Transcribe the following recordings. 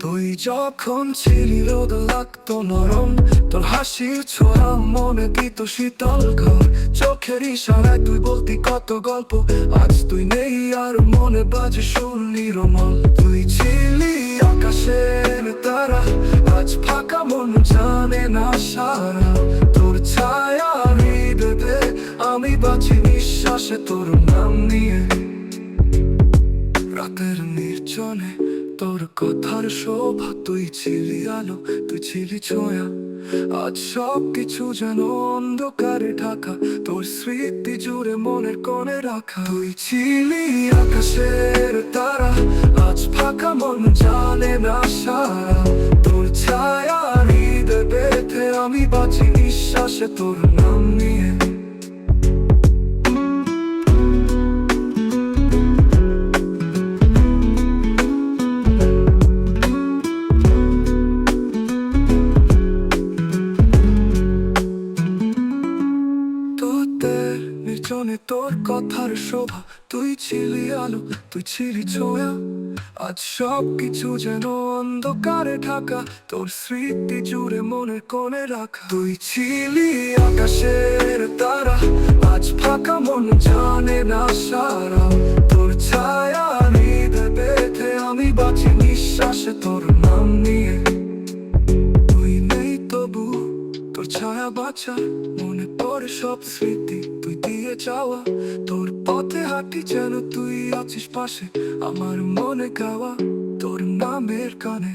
তুই যখন ছিলি রোদ লাগতো নরম তোর হাসির ছোঁয়া মনে দিত শীতল ঘর চোখের ইশারায় তুই বলতি কত গল্প আজ তুই নেই আর মনে বাজে সুর নিরমল তুই ছিলি আকাশের তারা আজ ফাঁকা মন জানে না সারা তোর ছায়া হৃদয়ে আমি বাঁচি নিঃশ্বাসে তোর নাম নিয়ে রাতের নির্জনে তোর কথার শোভা তুই ছিলি আলো তুই ছিলি ছোঁয়া আজ সব কিছু যেন অন্ধকারে ঢাকা তোর স্মৃতি জুড়ে মনের কোণে রাখা তুই ছিলি আকাশের তারা ফাঁকা মন জানে না সারা। তোর ছায়া হৃদয় বেঁধে আমি বাঁচি নিঃশ্বাসে তোর নাম নিয়ে। তোর কথার শোভা, তুই ছিলি আলো, তুই ছিলি ছোঁয়া। আজ সব কিছু যেন অন্ধকারে ঢাকা, তোর স্মৃতি জুড়ে মনের কোণে রাখা। তুই ছিলি আকাশের তারা, আজ ফাঁকা মন জানে না সারা। তোর ছায়া হৃদয় বেঁধে আমি বাঁচি নিঃশ্বাসে তোর নাম নিয়ে। তুই নেই তবু তোর ছায়া বাঁচা মনে পড়ে সব স্মৃতি। তুই দিয়ে যাওয়া তোর হাঁটি যেন তুই আছিস পাশে আমার মনে গাওয়া তোর নামের কানে।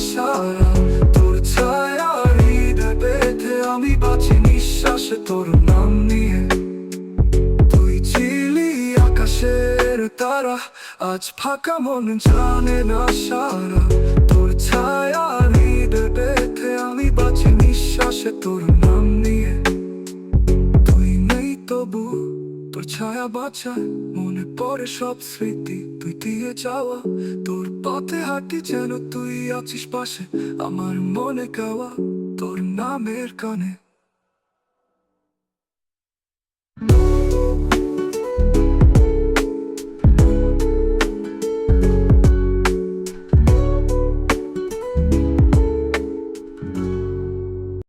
জানে না সারা তোর ছায়া হৃদয় বেঁধে আমি বাঁচি নিঃশ্বাসে তোর নাম নিয়ে। তুই ছিলি আকাশের তারা, আজ ফাঁকা মন জানে না সারা। তোর ছায়া হৃদয় বেঁধে আমি বাঁচি নিঃশ্বাসে তোর নাম নিয়ে। তুই নেই তবু তোর ছায়া বাঁচায় মনে পড়ে সব স্মৃতি তুই দিয়ে যাওয়া। তোর পথে হাঁটি যেন তুই আছিস পাশে আমার মনে গাওয়া। তোর নামের কানে